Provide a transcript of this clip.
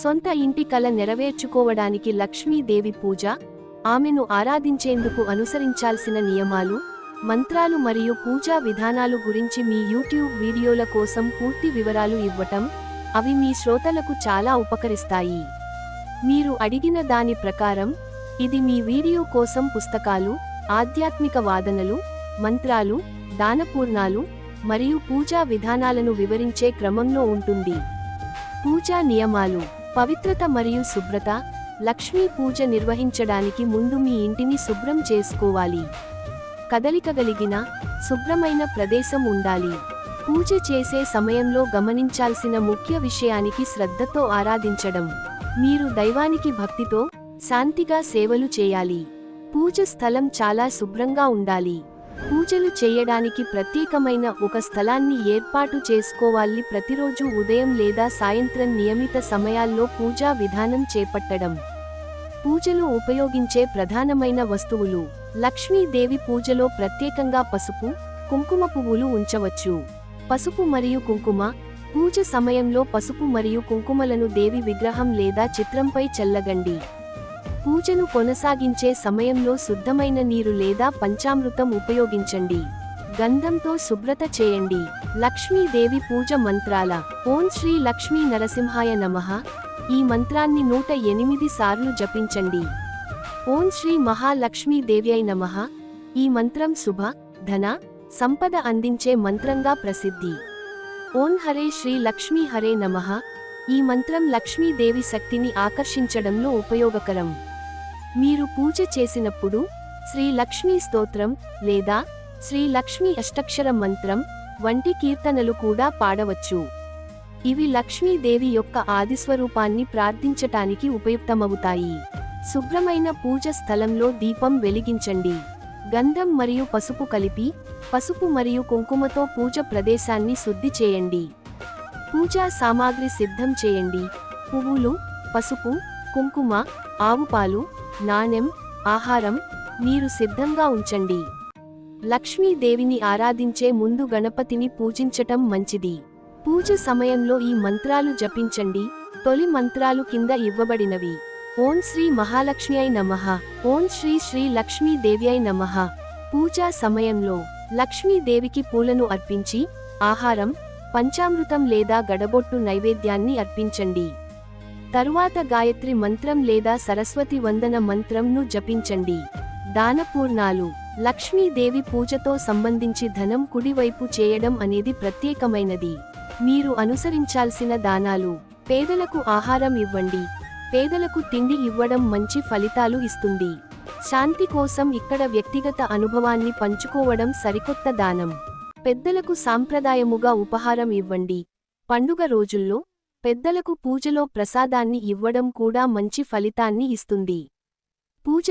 సొంత ఇంటి కల నెరవేర్చుకోవడానికి లక్ష్మీదేవి పూజ ఆమెను ఆరాధించేందుకు అనుసరించాల్సిన నియమాలు మంత్రాలు మరియు పూజా విధానాలు గురించి మీ యూట్యూబ్ వీడియోల కోసం పూర్తి వివరాలు ఇవ్వటం అవి మీ శ్రోతలకు చాలా ఉపకరిస్తాయి. మీరు అడిగిన దాని ప్రకారం ఇది మీ వీడియో కోసం పుస్తకాలు ఆధ్యాత్మిక వాదనలు మంత్రాలు దానపూర్ణాలు మరియు పూజా విధానాలను వివరించే క్రమంలో ఉంటుంది. పూజా నియమాలు పవిత్రత మరియు శుభ్రత లక్ష్మీ పూజ నిర్వహించడానికి ముందు మీ ఇంటిని శుభ్రం చేసుకోవాలి. కదలికగలిగిన శుభ్రమైన ప్రదేశం ఉండాలి. పూజ చేసే సమయంలో గమనించాల్సిన ముఖ్య విషయానికి శ్రద్ధతో ఆరాధించడం. మీరు దైవానికి భక్తితో శాంతిగా సేవలు చేయాలి. పూజ స్థలం చాలా శుభ్రంగా ఉండాలి. పూజలు చేయడానికి ప్రత్యేకమైన ఒక స్థలాన్ని ఏర్పాటు చేసుకోవాలి. ప్రతిరోజు ఉదయం లేదా సాయంత్రం నియమిత సమయాల్లో పూజా విధానం చేపట్టడం. పూజలు ఉపయోగించే ప్రధానమైన వస్తువులు. లక్ష్మీదేవి పూజలో ప్రత్యేకంగా పసుపు కుంకుమ పువ్వులు ఉంచవచ్చు. పసుపు మరియు కుంకుమ. పూజ సమయంలో పసుపు మరియు కుంకుమలను దేవి విగ్రహం లేదా చిత్రంపై చల్లగండి. పూజను కొనసాగించే సమయంలో శుద్ధమైన నీరు లేదా పంచామృతం ఉపయోగించండి. గంధంతో శుభ్రత చేయండి. లక్ష్మీదేవి పూజ మంత్రాల ఓం శ్రీ లక్ష్మీ నరసింహాయ నమః. ఈ మంత్రాన్ని నూట ఎనిమిది సార్లు జపించండి. ఓం శ్రీ మహాలక్ష్మీదేవ్యై నమః. ఈ మంత్రం శుభ ధన సంపద అందించే మంత్రంగా ప్రసిద్ధి. ఓం హరే శ్రీ లక్ష్మీ హరే నమః. ఈ మంత్రం లక్ష్మీదేవి శక్తిని ఆకర్షించడంలో ఉపయోగకరం. మీరు పూజ చేసినప్పుడు శ్రీ లక్ష్మీ స్తోత్రం లేదా శ్రీ లక్ష్మీ అష్టక్షర మంత్రం వంటి కీర్తనలు కూడా పాడవచ్చు. ఇవి లక్ష్మీదేవి యొక్క ఆదిస్వరూపాన్ని ప్రార్థించటానికి ఉపయుక్తమవుతాయి. శుభ్రమైన పూజ స్థలంలో దీపం వెలిగించండి. గంధం మరియు పసుపు కలిపి పసుపు మరియు కుంకుమతో పూజ ప్రదేశాన్ని శుద్ధి చేయండి. పూజా సామాగ్రి సిద్ధం చేయండి. పువ్వులు పసుపు కుంకుమ ఆవుపాలు నాణెం ఆహారం మీరు సిద్ధంగా ఉంచండి. లక్ష్మీదేవిని ఆరాధించే ముందు గణపతిని పూజించటం మంచిది. పూజ సమయంలో ఈ మంత్రాలు జపించండి. తొలి మంత్రాలు కింద ఇవ్వబడినవి. ఓం శ్రీ మహాలక్ష్మి అయి నమః. ఓం శ్రీ శ్రీ లక్ష్మీదేవ్యై నమః. పూజా సమయంలో లక్ష్మీదేవికి పూలను అర్పించి ఆహారం పంచామృతం లేదా గడబొట్టు నైవేద్యాన్ని అర్పించండి. తరువాత గాయత్రి మంత్రం లేదా సరస్వతి వందన మంత్రంను జపించండి. దానపూర్ణాలు. లక్ష్మీదేవి పూజతో సంబంధించి ధనం కుడివైపు చేయడం అనేది ప్రత్యేకమైనది. మీరు అనుసరించాల్సిన దానాలు. పేదలకు ఆహారం ఇవ్వండి. పేదలకు తిండి ఇవ్వడం మంచి ఫలితాలు ఇస్తుంది. శాంతి కోసం ఇక్కడ వ్యక్తిగత అనుభవాన్ని పంచుకోవడం సరికొత్త దానం. పెద్దలకు సాంప్రదాయముగా ఉపహారం ఇవ్వండి. పండుగ రోజుల్లో పెద్దలకు పూజలో ప్రసాదాన్ని ఇవ్వడం కూడా మంచి ఫలితాన్ని ఇస్తుంది. పూజ